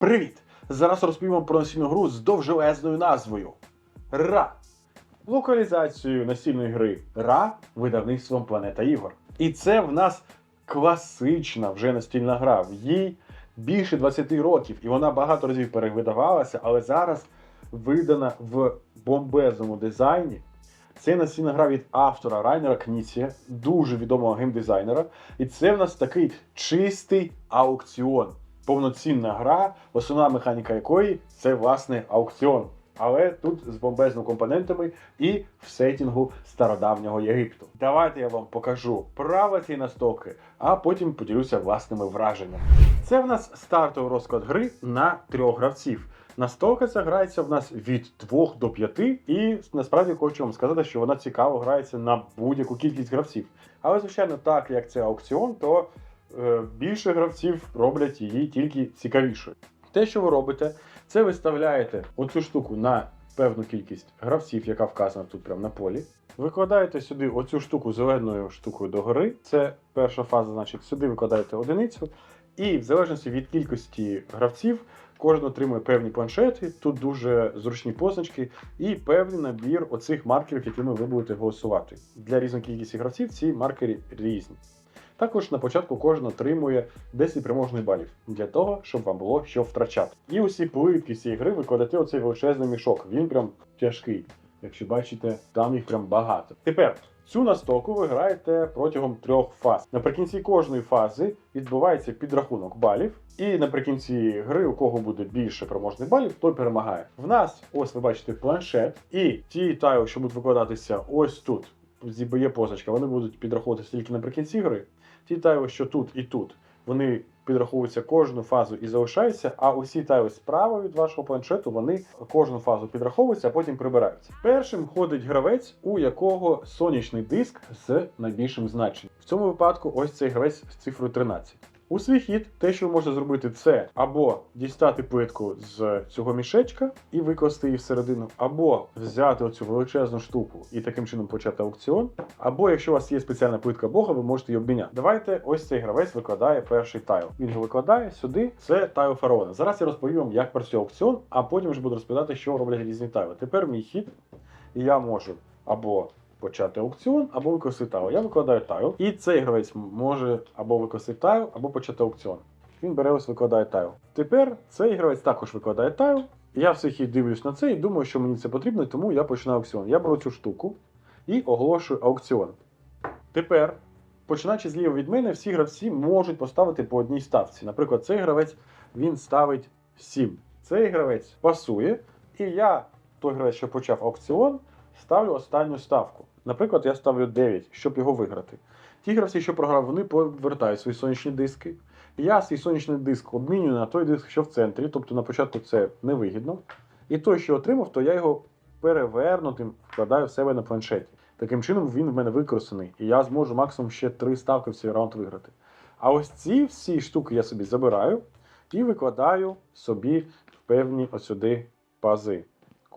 Привіт! Зараз розповім про настільну гру з довжелезною назвою Ра. Локалізацією настільної гри Ра видавництвом Планета Ігор. І це в нас класична вже настільна гра. В Їй більше 20 років, і вона багато разів перевидавалася, але зараз видана в бомбезному дизайні. Це настільна гра від автора Райнера Кніція, дуже відомого геймдизайнера. І це в нас такий чистий аукціон. Повноцінна гра, основна механіка якої це власне аукціон. Але тут з бомбезними компонентами і в сетінгу стародавнього Єгипту. Давайте я вам покажу правила цієї настолки, а потім поділюся власними враженнями. Це в нас стартовий розклад гри на трьох гравців. Настолка ця грається в нас від 2 до 5, і насправді хочу вам сказати, що вона цікаво грається на будь-яку кількість гравців. Але, звичайно, так як це аукціон, то більше гравців роблять її тільки цікавішою. Те, що ви робите, це виставляєте оцю штуку на певну кількість гравців, яка вказана тут прямо на полі. Викладаєте сюди оцю штуку зеленою штукою догори. Це перша фаза, значить, сюди викладаєте одиницю. І в залежності від кількості гравців, кожен отримує певні планшети, тут дуже зручні позначки і певний набір оцих маркерів, якими ви будете голосувати. Для різної кількості гравців ці маркери різні. Також на початку кожен отримує 10 переможних балів для того, щоб вам було що втрачати. І усі плитки цієї гри ви кладете оцей величезний мішок. Він прям тяжкий. Якщо бачите, там їх прям багато. Тепер цю настолку ви граєте протягом трьох фаз. Наприкінці кожної фази відбувається підрахунок балів, і наприкінці гри, у кого буде більше переможних балів, той перемагає. В нас, ось ви бачите, планшет, і ті тайли, що будуть викладатися ось тут. Є позначка, вони будуть підраховуватися тільки наприкінці гри. Ті тайли, що тут і тут, вони підраховуються кожну фазу і залишаються, а усі тайли справа від вашого планшету, вони кожну фазу підраховуються, а потім прибираються. Першим ходить гравець, у якого сонячний диск з найбільшим значенням. В цьому випадку ось цей гравець з цифрою 13. У свій хід те, що ви можете зробити, це або дістати плитку з цього мішечка і викласти її всередину, або взяти оцю величезну штуку і таким чином почати аукціон. Або якщо у вас є спеціальна плитка Бога, ви можете її обміняти. Давайте ось цей гравець викладає перший тайл. Він його викладає сюди. Це тайл фараона. Зараз я розповім вам, як працює аукціон, а потім вже буду розповідати, що роблять різні тайли. Тепер мій хід, і я можу або почати аукціон, або використати тайл. Я викладаю тайл, і цей гравець може або використати тайл, або почати аукціон. Він бере ось викладає тайл. Тепер цей гравець також викладає тайл. Я все хід дивлюсь на це і думаю, що мені це потрібно, тому я починаю аукціон. Я беру цю штуку і оголошую аукціон. Тепер, починаючи зліва від мене, всі гравці можуть поставити по одній ставці. Наприклад, цей гравець він ставить 7. Цей гравець пасує, і я, той гравець, що почав аукціон, ставлю останню ставку. Наприклад, я ставлю 9, щоб його виграти. Ті гравці, що програв, вони повертають свої сонячні диски. Я свій сонячний диск обмінюю на той диск, що в центрі, тобто на початку це невигідно. І той, що отримав, то я його перевернутим вкладаю в себе на планшеті. Таким чином він в мене використаний, і я зможу максимум ще три ставки в цей раунд виграти. А ось ці всі штуки я собі забираю і викладаю собі в певні осюди пази.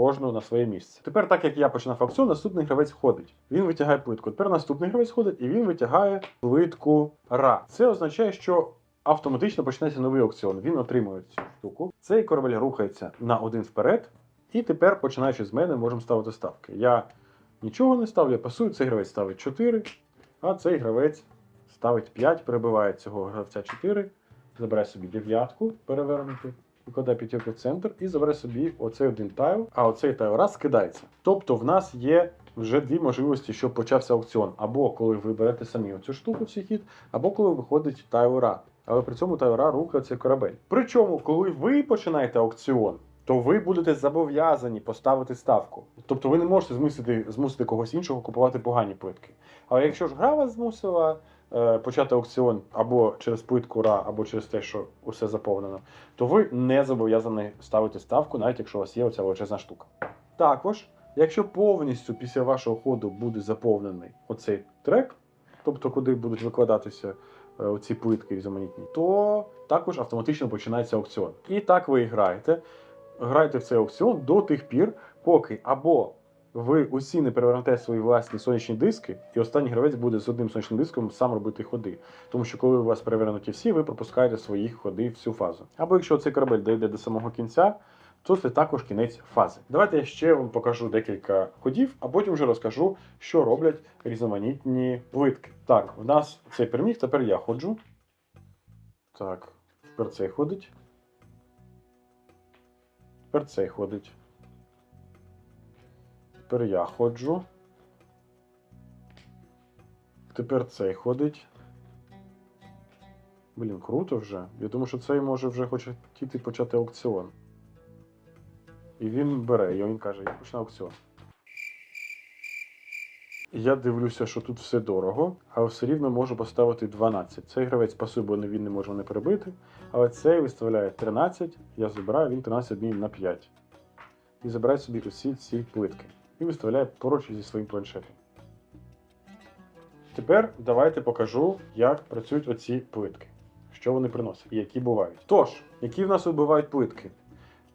Кожну на своє місце. Тепер, так як я починав аукціон, наступний гравець ходить. Він витягає плитку. Тепер наступний гравець ходить і він витягає плитку Ра. Це означає, що автоматично почнеться новий аукціон. Він отримує цю штуку. Цей корабель рухається на один вперед. І тепер, починаючи з мене, можемо ставити ставки. Я нічого не ставлю, я пасую, цей гравець ставить 4, а цей гравець ставить 5, перебиває цього гравця 4, забирає собі дев'ятку перевернути, викладає п'ятірку в центр і забере собі оцей один тайл, а оцей тайл раз скидається. Тобто в нас є вже дві можливості, щоб почався аукціон. Або коли ви берете самі оцю штуку в свій хід, або коли виходить тайлера. Але при цьому тайлера рухається корабель. Причому, коли ви починаєте аукціон, то ви будете зобов'язані поставити ставку. Тобто ви не можете змусити, змусити когось іншого купувати погані плитки. Але якщо ж гра вас змусила почати аукціон або через ра, або через те, що усе заповнено, то ви не зобов'язані ставити ставку, навіть якщо у вас є оця величезна штука. Також, якщо повністю після вашого ходу буде заповнений оцей трек, тобто куди будуть викладатися е, оці плитки різноманітні, то також автоматично починається аукціон. І так ви і граєте. Граєте в цей аукціон до тих пір, поки або ви усі не перевернете свої власні сонячні диски, і останній гравець буде з одним сонячним диском сам робити ходи. Тому що коли у вас перевернуті всі, ви пропускаєте свої ходи всю фазу. Або якщо цей корабель дійде до самого кінця, то це також кінець фази. Давайте я ще вам покажу декілька ходів, а потім вже розкажу, що роблять різноманітні плитки. Так, в нас цей переміг, тепер я ходжу. Так, тепер цей ходить. Тепер цей ходить. Тепер я ходжу. Тепер цей ходить. Блін, круто вже. Я думаю, що цей може вже хоче тільки почати аукціон. І він бере, і він каже, я почну аукціон. Я дивлюся, що тут все дорого, але все рівно можу поставити 12. Цей гравець пасує, бо він не може мене перебити. Але цей виставляє 13, я забираю, він 13 днів на 5. І забирає собі усі ці плитки. І виставляє поруч зі своїм планшетом. Тепер давайте покажу, як працюють оці плитки. Що вони приносять і які бувають. Тож, які в нас бувають плитки?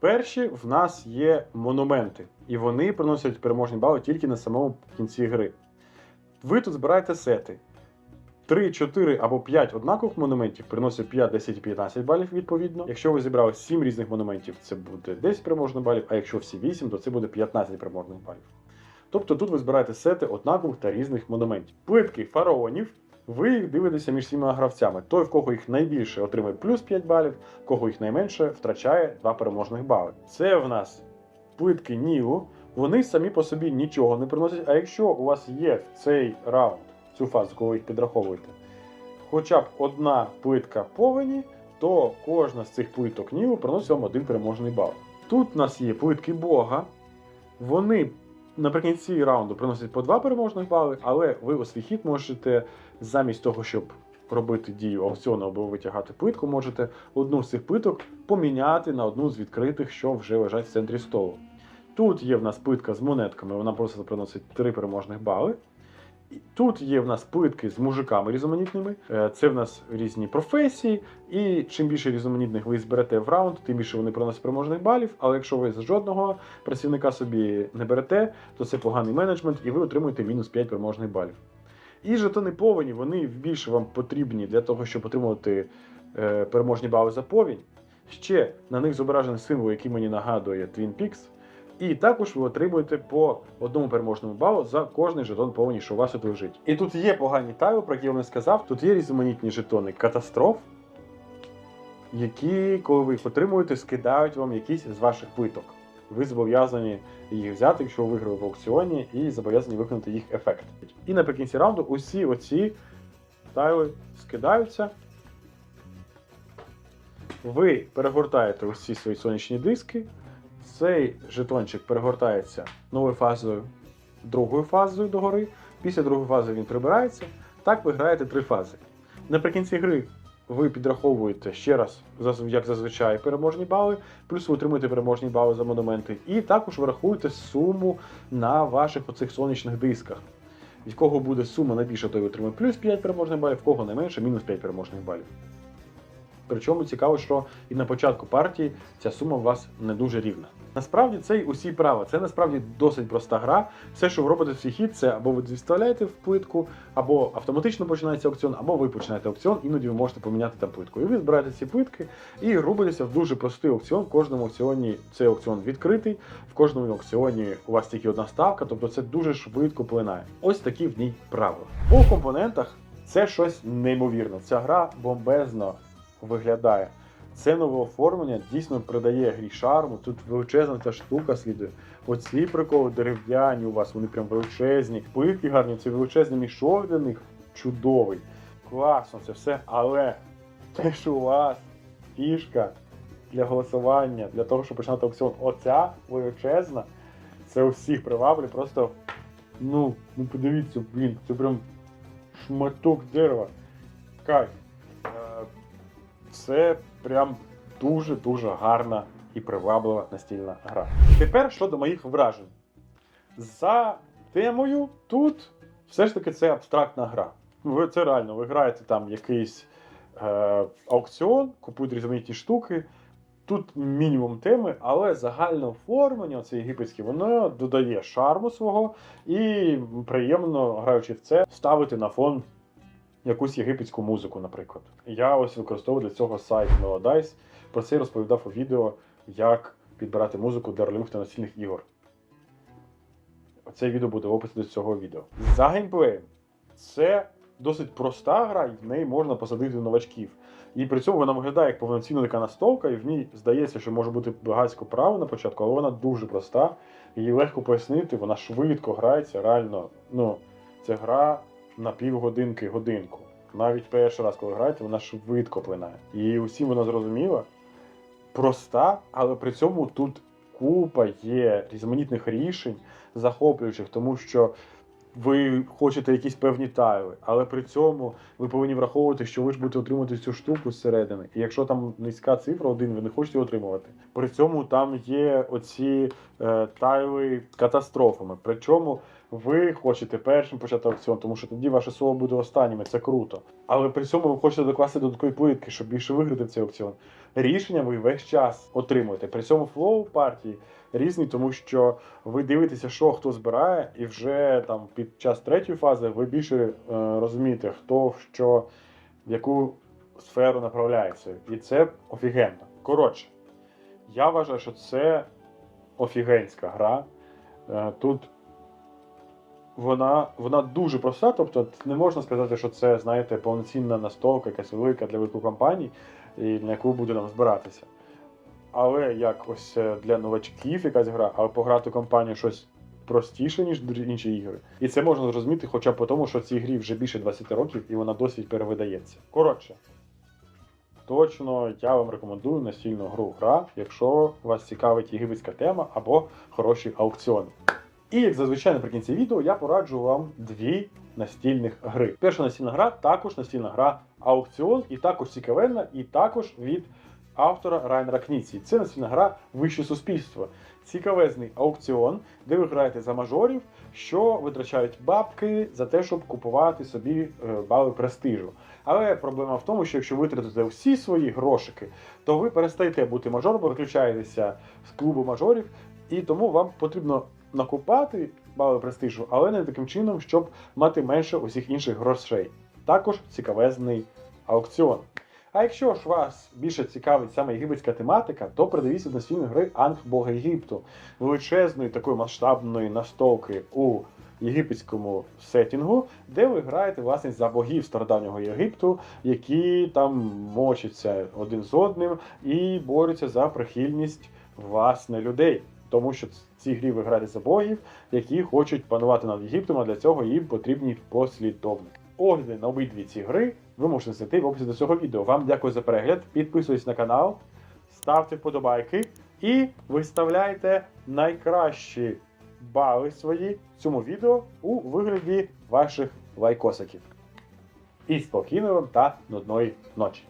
Перші в нас є монументи, і вони приносять переможні бали тільки на самому кінці гри. Ви тут збираєте сети. 3, 4 або 5 однакових монументів приносять 5, 10 і 15 балів відповідно. Якщо ви зібрали 7 різних монументів, це буде 10 переможних балів, а якщо всі 8, то це буде 15 переможних балів. Тобто тут ви збираєте сети однакових та різних монументів. Плитки фараонів. Ви їх дивитеся між всіма гравцями. Той, в кого їх найбільше, отримує плюс 5 балів, в кого їх найменше, втрачає 2 переможних бали. Це в нас плитки Нілу. Вони самі по собі нічого не приносять. А якщо у вас є цей раунд, цю фазу, коли ви їх підраховуєте, хоча б одна плитка повені, то кожна з цих плиток Нілу приносить вам один переможний бал. Тут у нас є плитки Бога. Вони наприкінці раунду приносять по два переможних бали, але ви у свій хід можете замість того, щоб робити дію аукціону або витягати плитку, можете одну з цих плиток поміняти на одну з відкритих, що вже лежать в центрі столу. Тут є в нас плитка з монетками, вона просто приносить 3 переможних бали. Тут є в нас плитки з мужиками різноманітними. Е, Це в нас різні професії, і чим більше різноманітних ви зберете в раунд, тим більше вони приносять переможних балів. Але якщо ви жодного працівника собі не берете, то це поганий менеджмент, і ви отримуєте мінус 5 переможних балів. І жетони повені, вони більше вам потрібні для того, щоб отримувати е, переможні бали за повінь. Ще на них зображений символ, який мені нагадує Twin Peaks. І також ви отримуєте по одному переможному балу за кожний жетон повені, що у вас тут лежить. І тут є погані тайли, про які я вам сказав. Тут є різноманітні жетони катастроф, які, коли ви їх отримуєте, скидають вам якісь з ваших плиток. Ви зобов'язані їх взяти, якщо ви виграли в аукціоні, і зобов'язані виконати їх ефект. І наприкінці раунду усі оці тайли скидаються. Ви перегортаєте усі свої сонячні диски. Цей жетончик перегортається новою фазою, другою фазою догори. Після другої фази він прибирається. Так ви граєте три фази. Наприкінці гри ви підраховуєте ще раз, як зазвичай, переможні бали, плюс ви отримуєте переможні бали за монументи, і також ви рахуєте суму на ваших оцих сонячних дисках. В кого буде сума найбільша, той отримує плюс 5 переможних балів, в кого найменше мінус 5 переможних балів. Причому цікаво, що і на початку партії ця сума у вас не дуже рівна. Насправді це й усі права. Це насправді досить проста гра. Все, що ви робите в свій хід, це або ви вставляєте в плитку, або автоматично починається аукціон, або ви починаєте аукціон, іноді ви можете поміняти там плитку. І ви збираєте ці плитки і рубитеся в дуже простий аукціон. В кожному аукціоні цей аукціон відкритий, в кожному аукціоні у вас тільки одна ставка, тобто це дуже швидко плинає. Ось такі в ній правила. По компонентах це щось неймовірне. Ця гра бомбезно виглядає. Це нове оформлення дійсно придає грі шарму. Тут величезна ця штука слідує. Оці приколи дерев'яні у вас, вони прям величезні. Плитки гарні, це величезний мішок для них чудовий. Класно це все. Але те, що у вас фішка для голосування, для того, щоб починати аукціон, оця величезна, це усіх приваблює. Просто, ну, ну подивіться, блін, це прям шматок дерева. Кайф. Це прям дуже-дуже гарна і приваблива настільна гра. Тепер щодо моїх вражень. За темою тут все ж таки це абстрактна гра. Ви це реально, ви граєте там якийсь е, аукціон, купуєте різноманітні штуки. Тут мінімум теми, але загальне оформлення, це єгипетське, воно додає шарму свого і приємно, граючи в це, ставити на фон якусь єгипетську музику, наприклад. Я ось використовую для цього сайт Melodice. Про це я розповідав у відео, як підбирати музику для рольових та настільних ігор. Це відео буде в описі до цього відео. За геймплеєм. Це досить проста гра, і в неї можна посадити новачків. І при цьому вона виглядає як повноцінна така настолка, і в ній здається, що може бути багатько прав на початку, але вона дуже проста. Її легко пояснити, вона швидко грається, реально. Ну, це гра на півгодинки, годинку. Навіть перший раз, коли граєте, вона швидко плинає. І усім вона зрозуміла. Проста, але при цьому тут купа є різноманітних рішень, захоплюючих, тому що ви хочете якісь певні тайли, але при цьому ви повинні враховувати, що ви ж будете отримувати цю штуку зсередини. І якщо там низька цифра один, ви не хочете отримувати. При цьому там є оці е, тайли катастрофами. Причому ви хочете першим почати аукціон, тому що тоді ваше слово буде останнім, і це круто. Але при цьому ви хочете докласти додаткові плитки, щоб більше виграти в цей аукціон. Рішення ви весь час отримуєте. При цьому флоу партії різний, тому що ви дивитеся, що хто збирає, і вже там під час третьої фази ви більше е, розумієте, хто що, в яку сферу направляється. І це офігенно. Коротше, я вважаю, що це офігенська гра. Е, Тут вона, вона дуже проста, тобто не можна сказати, що це, знаєте, повноцінна настолка, якась велика для великих компаній, і на яку буде нам збиратися. Але як ось е, для новачків якась гра, але пограти компанію щось простіше, ніж інші ігри. І це можна зрозуміти хоча б по тому, що цій грі вже більше 20 років і вона досить перевидається. Коротше, точно я вам рекомендую настільну гру гра, якщо вас цікавить єгипетська тема або хороші аукціони. І як зазвичай наприкінці відео я пораджу вам дві настільних гри. Перша настільна гра також настільна гра аукціон, і також цікавенна, і також від автора Райнера Кніці. Це настільна гра Вище суспільство. Цікавезний аукціон, де ви граєте за мажорів, що витрачають бабки за те, щоб купувати собі е, бали престижу. Але проблема в тому, що якщо витратите всі свої грошики, то ви перестаєте бути мажором, виключаєтеся з клубу мажорів, і тому вам потрібно накупати бали престижу, але не таким чином, щоб мати менше усіх інших грошей. Також цікавезний аукціон. А якщо ж вас більше цікавить саме єгипетська тематика, то придивіться до настільної гри Анг Бога Єгипту, величезної такої масштабної настолки у єгипетському сетінгу, де ви граєте власне за богів стародавнього Єгипту, які там мочаться один з одним і борються за прихильність власне людей. Тому що в цій грі ви богів, які хочуть панувати над Єгиптом, а для цього їм потрібні послідовники. Огляди на обидві ці гри ви можете знайти в описі до цього відео. Вам дякую за перегляд. Підписуйтесь на канал, ставте вподобайки і виставляйте найкращі бали свої цьому відео у вигляді ваших лайкосиків. І спокійної вам та нудної ночі!